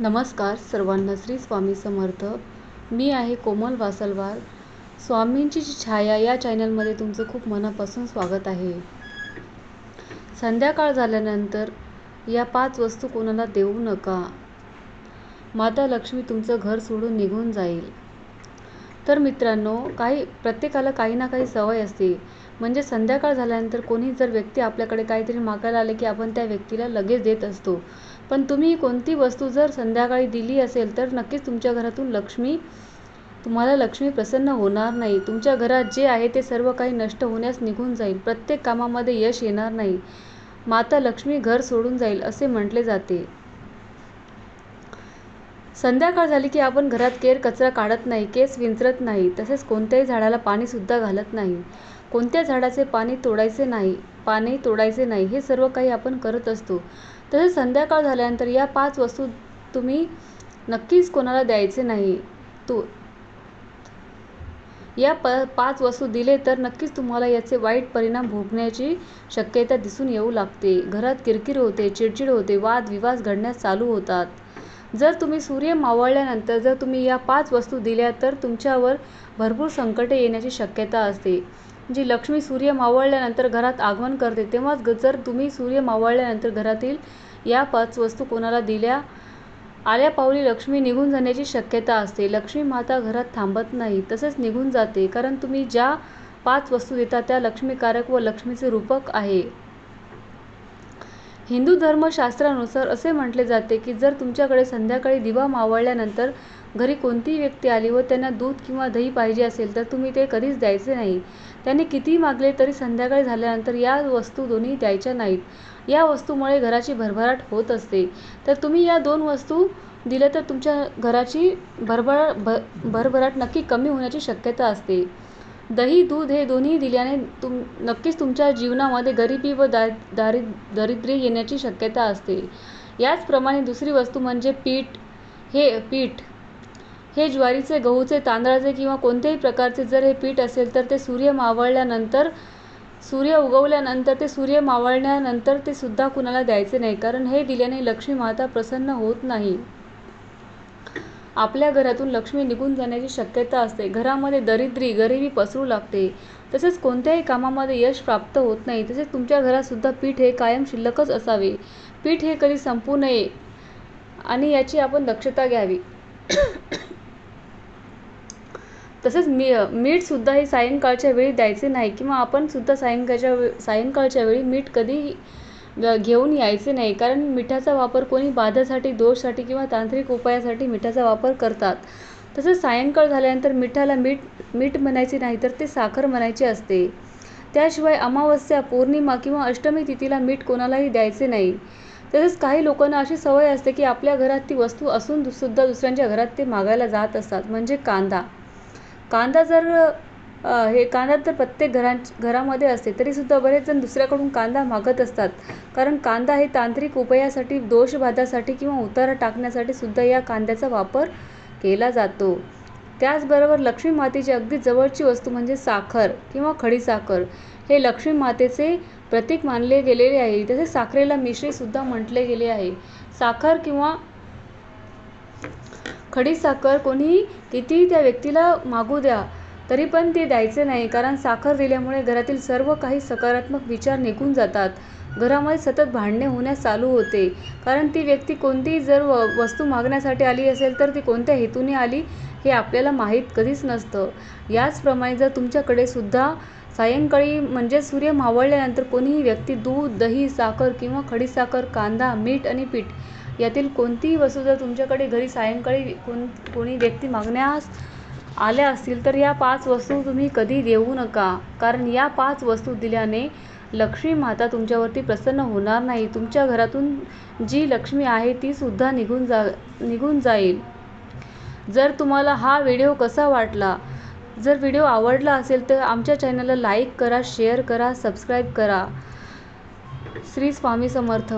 नमस्कार सर्वांना श्री स्वामी समर्थ. मी आहे कोमल वासलवार. स्वामींची छाया या चॅनलमध्ये तुमचं खूप मनापासून स्वागत आहे. संध्याकाळ झाल्यानंतर या पाच वस्तू कोणाला देऊ नका. माता लक्ष्मी तुमचं घर सोडून निघून जाईल. तर मित्रांनो काही प्रत्येकाला काही ना काही सवय असते. म्हणजे संध्याकाळ झाल्यानंतर कोणी जर व्यक्ती आपल्याकडे काहीतरी मागायला आले की आपण त्या व्यक्तीला लगेच देत असतो. पण तुम्ही कोणती वस्तू जर संध्याकाळी दिली असेल तर नक्कीच तुमच्या घरातून लक्ष्मी तुम्हाला लक्ष्मी प्रसन्न होणार नाही. तुमच्या घरात जे आहे ते सर्व काही नष्ट होण्यास निघून जाईल. प्रत्येक कामामध्ये यश येणार नाही. माता लक्ष्मी घर सोडून जाईल असे म्हटले जाते. संध्याकाळ झाली की आपण घरात केर कचरा काढत नाही केस विंचरत नाही तसेच कोणत्याही झाडाला पाणीसुद्धा घालत नाही. कोणत्या झाडाचे पाणी तोडायचे नाही पाणी तोडायचे नाही हे सर्व काही आपण करत असतो. तसेच संध्याकाळ झाल्यानंतर या पाच वस्तू तुम्ही नक्कीच कोणाला द्यायचे नाही. तो या प पाच वस्तू दिले तर नक्कीच तुम्हाला याचे वाईट परिणाम भोगण्याची शक्यता दिसून येऊ लागते. घरात किरकिर होते चिडचिड होते वादविवाद घडण्यास चालू होतात. जर तुम्ही सूर्य मावळल्यानंतर जर तुम्ही या पाच वस्तू दिल्या तर तुमच्यावर भरपूर संकटे येण्याची शक्यता असते. जी लक्ष्मी सूर्य मावळल्यानंतर घरात आगमन करते तेव्हाच जर तुम्ही सूर्य मावळल्यानंतर घरातील या पाच वस्तू कोणाला दिल्या? आल्या पावली लक्ष्मी निघून जाण्याची शक्यता असते. लक्ष्मी माता घरात थांबत नाही तसेच निघून जाते कारण तुम्ही ज्या पाच वस्तू देता त्या लक्ष्मीकारक व लक्ष्मीचे रूपक आहे. हिंदू धर्मशास्त्रानुसार असे म्हटले जाते की जर तुमच्याकडे संध्याकाळी दिवा मावळल्यानंतर घरी कोणतीही व्यक्ती आली व त्यांना दूध किंवा दही पाहिजे असेल तर तुम्ही ते कधीच द्यायचे नाही. त्यांनी कितीही मागले तरी संध्याकाळी झाल्यानंतर या वस्तू दोन्ही द्यायच्या नाहीत. या वस्तूमुळे घराची भरभराट होत असते. तर तुम्ही या दोन वस्तू दिल्या तर तुमच्या घराची भरभरा भ भरभराट नक्की कमी होण्याची शक्यता असते. दही दूध हे दोन्ही दिल्याने तुम नक्कीच तुमच्या जीवनामध्ये गरिबी व दा दारि दारिद्र्य येण्याची शक्यता असते. याचप्रमाणे दुसरी वस्तू म्हणजे पीठ. हे पीठ. हे ज्वारीचे गहूचे तांदळाचे किंवा कोणत्याही प्रकारचे जर हे पीठ असेल तर ते सूर्य मावळल्यानंतर सूर्य उगवल्यानंतर ते सूर्य मावळल्यानंतर ते सुद्धा कुणाला द्यायचे नाही. कारण हे दिल्याने लक्ष्मी माता प्रसन्न होत नाही. आपल्या घरातून लक्ष्मी निघून जाण्याची शक्यता असते. घरामध्ये दरिद्री गरिबी पसरू लागते. तसेच कोणत्याही कामामध्ये यश प्राप्त होत नाही. तसेच तुमच्या घरातसुद्धा पीठ हे कायम शिल्लकच असावे. पीठ हे कधी संपू नये आणि याची आपण दक्षता घ्यावी. तसेच मी मीठसुद्धा हे सायंकाळच्या वेळी द्यायचे नाही किंवा आपणसुद्धा सायंकाळच्या वे सायंकाळच्या वेळी मीठ कधी घेऊन यायचे नाही. कारण मिठाचा वापर कोणी बाधासाठी दोषसाठी किंवा तांत्रिक उपायासाठी मिठाचा वापर करतात. तसेच सायंकाळ झाल्यानंतर मिठाला मीठ मीठ म्हणायचे नाही तर ते साखर म्हणायचे असते. त्याशिवाय अमावस्या पौर्णिमा किंवा अष्टमी तिथीला मीठ कोणालाही द्यायचे नाही. तसेच काही लोकांना अशी सवय असते की आपल्या घरात ती वस्तू असून सुद्धा दुसऱ्यांच्या घरात ते मागायला जात असतात. म्हणजे कांदा. कांदा जर हे कांदा तर प्रत्येक घरां घरामध्ये असते. तरीसुद्धा बरेच जण दुसऱ्याकडून कांदा मागत असतात. कारण कांदा हे तांत्रिक उपायासाठी दोषबाधासाठी किंवा उतारा टाकण्यासाठी सुद्धा या कांद्याचा वापर केला जातो. त्याचबरोबर लक्ष्मी मातेची अगदी जवळची वस्तू म्हणजे साखर किंवा खडीसाखर हे लक्ष्मी मातेचे प्रतीक मानले गेलेले आहे. तसेच साखरेला मिश्रीसुद्धा म्हटले गेले आहे. साखर किंवा खडीसाखर कोणी कितीही त्या व्यक्तीला मागू द्या तरी पण ते द्यायचे नाही कारण साखर दिल्यामुळे घरातील सर्व काही सकारात्मक विचार निघून जातात. घरामध्ये सतत भांडणे होण्यास चालू होते. कारण ती व्यक्ती कोणतीही जर व वस्तू मागण्यासाठी आली असेल तर ती कोणत्या हेतूने आली हे आपल्याला माहीत कधीच नसतं. याचप्रमाणे जर तुमच्याकडे सुद्धा सायंकाळी म्हणजे सूर्य मावळल्यानंतर कोणीही व्यक्ती दूध दही साखर किंवा खडीसाखर कांदा मीठ आणि पीठ यातील कोणतीही वस्तू जर तुमच्याकडे घरी सायंकाळी कोण कोणी व्यक्ती मागण्यास आल्या असतील तर या पाच वस्तू तुम्ही कधी देऊ नका. कारण या पाच वस्तू दिल्याने लक्ष्मी माता तुमच्यावरती प्रसन्न होणार नाही. तुमच्या घरातून जी लक्ष्मी आहे ती सुद्धा निघून जा निघून जाईल. जर तुम्हाला हा व्हिडिओ कसा वाटला जर व्हिडिओ आवडला असेल तर आमच्या चॅनलला लाईक करा शेअर करा सबस्क्राईब करा. श्री स्वामी समर्थ.